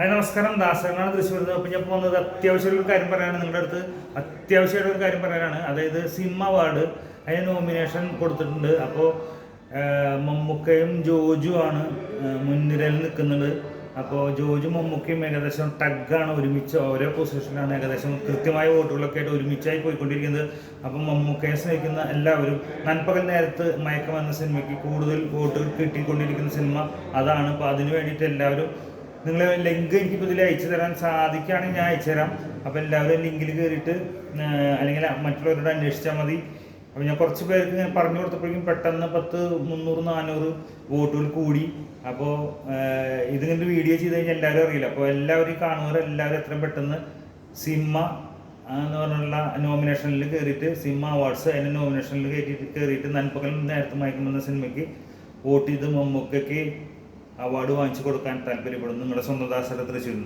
Hi നമസ്കാരം. ദാസനാണ് തൃശ്ശൂർ അപ്പം ഞാൻ പോകുന്നത് അത്യാവശ്യം ഒരു കാര്യം പറയാനാണ്. നിങ്ങളുടെ അടുത്ത് അത്യാവശ്യമായിട്ട് ഒരു കാര്യം പറയാനാണ്. അതായത് സിം അവാർഡ് അതിന് നോമിനേഷൻ കൊടുത്തിട്ടുണ്ട്. അപ്പോൾ മമ്മൂക്കയും ജോജു ആണ് മുൻനിരയിൽ നിൽക്കുന്നത്. അപ്പോൾ ജോജു മമ്മൂക്കയും ഏകദേശം ടഗാണ് ഒരുമിച്ച് ഓരോ പൊസിഷനിലാണ് ഏകദേശം കൃത്യമായ വോട്ടുകളൊക്കെ ആയിട്ട് ഒരുമിച്ചായി പോയിക്കൊണ്ടിരിക്കുന്നത്. അപ്പം മമ്മൂക്കയെ സ്നേഹിക്കുന്ന എല്ലാവരും നൻപകൽ നേരത്ത് മയക്കം എന്ന സിനിമയ്ക്ക് കൂടുതൽ വോട്ടുകൾ കിട്ടിക്കൊണ്ടിരിക്കുന്ന സിനിമ അതാണ്. അപ്പോൾ അതിന് വേണ്ടിയിട്ട് എല്ലാവരും നിങ്ങൾ ലിങ്ക് എനിക്കിപ്പോൾ ഇതിൽ അയച്ചു തരാൻ സാധിക്കുകയാണെങ്കിൽ ഞാൻ അയച്ചു തരാം. അപ്പോൾ എല്ലാവരും ലിങ്കിൽ കയറിയിട്ട് അല്ലെങ്കിൽ മറ്റുള്ളവരോട് അന്വേഷിച്ചാൽ മതി. അപ്പോൾ ഞാൻ കുറച്ച് പേർക്ക് ഞാൻ പറഞ്ഞു കൊടുത്തപ്പോഴേക്കും പെട്ടെന്ന് പത്ത് മുന്നൂറ് നാനൂറ് വോട്ടുകൾ കൂടി. അപ്പോൾ ഇതിങ്ങനെ വീഡിയോ ചെയ്ത് കഴിഞ്ഞാൽ എല്ലാവരും അറിയില്ല. അപ്പോൾ എല്ലാവരും കാണുന്നവർ എല്ലാവരും എത്രയും പെട്ടെന്ന് സിമ്മ എന്ന് പറഞ്ഞുള്ള നോമിനേഷനിൽ കയറിയിട്ട് സിമ്മ അവാർഡ്സ് അതിന്റെ നോമിനേഷനിൽ കയറ്റിയിട്ട് കയറിയിട്ട് നൻപകൽ നേരത്തെ മയക്കുമെന്ന സിനിമയ്ക്ക് വോട്ട് ചെയ്ത് മമ്മൂക്കയ്ക്ക് അവാർഡ് വാങ്ങിച്ചു കൊടുക്കാൻ താല്പര്യപ്പെടുന്നു. നിങ്ങളുടെ സ്വന്തം ദാസല തൃശ്ശൂരിൽ